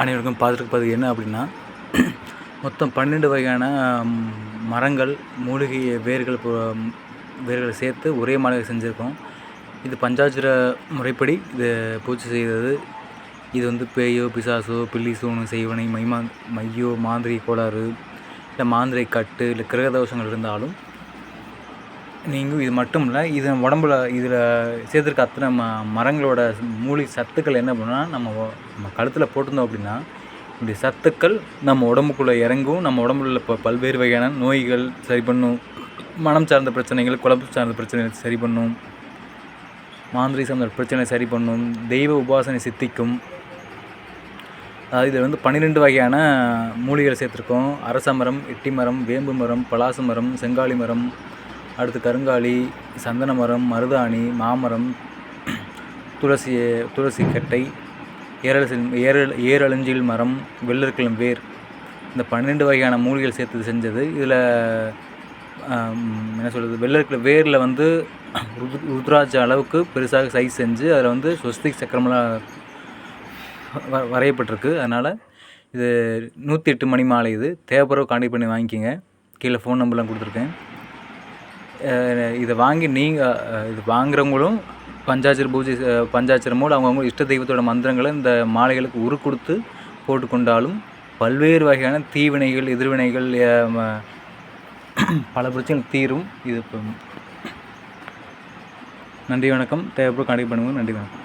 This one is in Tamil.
அனைவருக்கும் பார்த்துருப்பது என்ன அப்படின்னா மொத்தம் பன்னெண்டு வகையான மரங்கள் மூலிகை வேர்கள் வேர்களை சேர்த்து ஒரே மாலை செஞ்சுருக்கோம். இது பஞ்சாட்சர முறைப்படி இது பூஜை செய்தது. இது வந்து பேயோ பிசாசோ பில்லி சூனு செய்வனை மைமா மையோ மாந்திரி கோளாறு இல்லை மாந்திரை கட்டு இல்லை கிரக தோஷங்கள் இருந்தாலும் நீங்கள் இது மட்டும் இல்லை இது உடம்புல இதில் சேர்த்துருக்க அத்தனை ம மரங்களோட மூலிகை சத்துக்கள் என்ன பண்ணுன்னா நம்ம நம்ம கழுத்தில் போட்டிருந்தோம் அப்படின்னா இந்த சத்துக்கள் நம்ம உடம்புக்குள்ளே இறங்கும். நம்ம உடம்புல உள்ள இப்போ பல்வேறு வகையான நோய்கள் சரி பண்ணும். மனம் சார்ந்த பிரச்சனைகள் குழம்பு சார்ந்த பிரச்சனைகள் சரி பண்ணும். மாந்திரி சார்ந்த பிரச்சனை சரி பண்ணும். தெய்வ உபாசனை சித்திக்கும். அதாவது இதில் வந்து பன்னிரெண்டு வகையான மூலிகைகள் சேர்த்துருக்கோம். அரச மரம் எட்டி மரம் வேம்பு மரம் பலாசு மரம் செங்காலி மரம் அடுத்து கருங்காலி சந்தன மரம் மருதாணி மாமரம் துளசி துளசி கட்டை ஏரல் ஏரல் ஏரழிஞ்சில் மரம் வெள்ளரிக்கிழம் வேர். இந்த பன்னெண்டு வகையான மூலிகைகள் சேர்த்து செஞ்சது. இதில் என்ன சொல்கிறது வெள்ளரிக்கிழ வேரில் வந்து ருத் ருத்ராட்ச அளவுக்கு பெருசாக சைஸ் செஞ்சு அதில் வந்து ஸ்வஸ்திக் சக்கரமெல்லாம் வ வரையப்பட்டிருக்கு. அதனால் இது நூற்றி எட்டு மணி மாலை இது. தேவைப்படுற கான்டெக்ட் பண்ணி வாங்கிக்கோங்க. கீழே ஃபோன் நம்பர்லாம் கொடுத்துருக்கேன். இதை வாங்கி நீங்கள் இது வாங்குறவங்களும் பஞ்சாட்சர பூஜை செ- பஞ்சாட்சரமோடு அவங்கவுங்க இஷ்ட தெய்வத்தோட மந்திரங்களை இந்த மாலைகளுக்கு உரு கொடுத்து போட்டுக்கொண்டாலும் பல்வேறு வகையான தீவினைகள் எதிர்வினைகள் பல பிரச்சனைகள் தீரும். இது இப்போ நன்றி வணக்கம். தேவைப்படும் கண்டிப்பாக பண்ணுங்க நன்றி வணக்கம்.